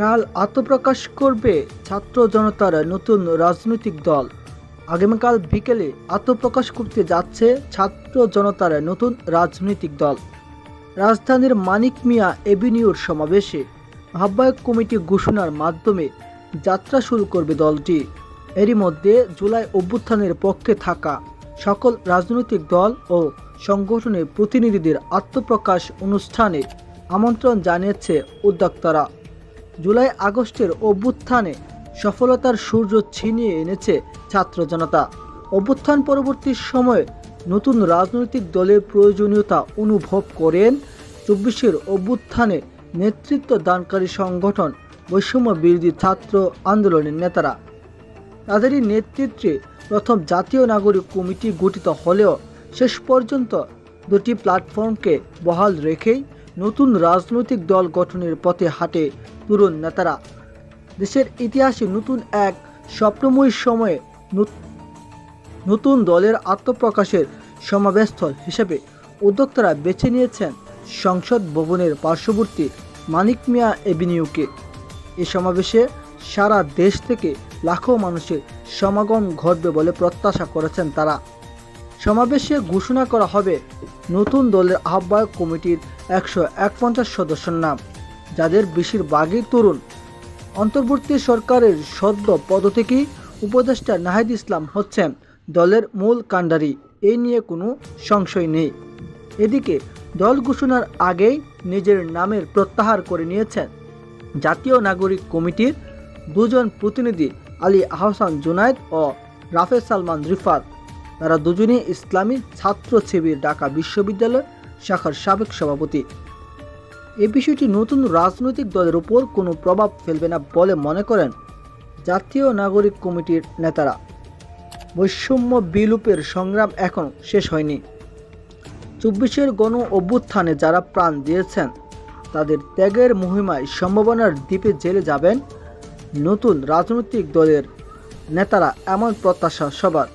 কাল আত্মপ্রকাশ করবে ছাত্র জনতার নতুন রাজনৈতিক দল। আগামীকাল বিকেলে আত্মপ্রকাশ করতে যাচ্ছে ছাত্র জনতার নতুন রাজনৈতিক দল। রাজধানীর মানিক মিয়া এভিনিউর সমাবেশে আহ্বায়ক কমিটি ঘোষণার মাধ্যমে যাত্রা শুরু করবে দলটি। এরই মধ্যে জুলাই অভ্যুত্থানের পক্ষে থাকা সকল রাজনৈতিক দল ও সংগঠনের প্রতিনিধিদের আত্মপ্রকাশ অনুষ্ঠানে আমন্ত্রণ জানিয়েছে উদ্যোক্তারা। জুলাই আগস্টের অভ্যুত্থানে সফলতার সূর্য ছিনিয়ে এনেছে ছাত্র জনতা। অভ্যুত্থান পরবর্তী সময়ে নতুন রাজনৈতিক দলের প্রয়োজনীয়তা অনুভব করেন। চব্বিশের অভ্যুত্থানে নেতৃত্ব দানকারী সংগঠন বৈষম্য বিরোধী ছাত্র আন্দোলনের নেতারা। তাদেরই নেতৃত্বে প্রথম জাতীয় নাগরিক কমিটি গঠিত হলেও শেষ পর্যন্ত দুটি প্ল্যাটফর্মকে বহাল রেখেই নতুন রাজনৈতিক দল গঠনের পথে হাঁটে তরুণ নেতারা। দেশের ইতিহাসে নতুন এক স্বপ্নময় সময়ে নত- নতুন দলের আত্মপ্রকাশের সমাবেশস্থল হিসেবে উদ্যোক্তারা বেছে নিয়েছেন সংসদ ভবনের পার্শ্ববর্তী মানিক মিয়া এভিনিউকে। এ সমাবেশে সারা দেশ থেকে লাখো মানুষের সমাগম ঘটবে বলে প্রত্যাশা করেছেন তারা। সমাবেশে ঘোষণা করা হবে নতুন দলের আহ্বায়ক কমিটির একশো একপঞ্চাশ সদস্যের নাম, যাদের বেশিরভাগই তরুণ। অন্তর্বর্তী সরকারের সদ্য পদত্যাগী উপদেষ্টা নাহিদ ইসলাম হচ্ছেন দলের মূল কাণ্ডারি। এই নিয়ে কোনো সংশয় নেই। এদিকে, দল ঘোষণার আগেই নিজের নামের প্রত্যাহার করে নিয়েছেন জাতীয় নাগরিক কমিটির দুজন প্রতিনিধি আলী আহসান জুনায়েদ ও রাফেজ সালমান রিফাত। তারা দুজনেই ইসলামী ছাত্র শিবির ঢাকা বিশ্ববিদ্যালয় শাখার সাবেক সভাপতি। এ বিষয়টি নতুন রাজনৈতিক দলের উপর কোনো প্রভাব ফেলবে না বলে মনে করেন জাতীয় নাগরিক কমিটির নেতারা। বৈষম্য বিলুপের সংগ্রাম এখন শেষ হয়নি। চব্বিশের গণ অভ্যুত্থানে যারা প্রাণ দিয়েছেন, তাদের ত্যাগের মহিমায় সম্ভাবনার দ্বীপে জেলে যাবেন নতুন রাজনৈতিক দলের নেতারা, এমন প্রত্যাশা সবার।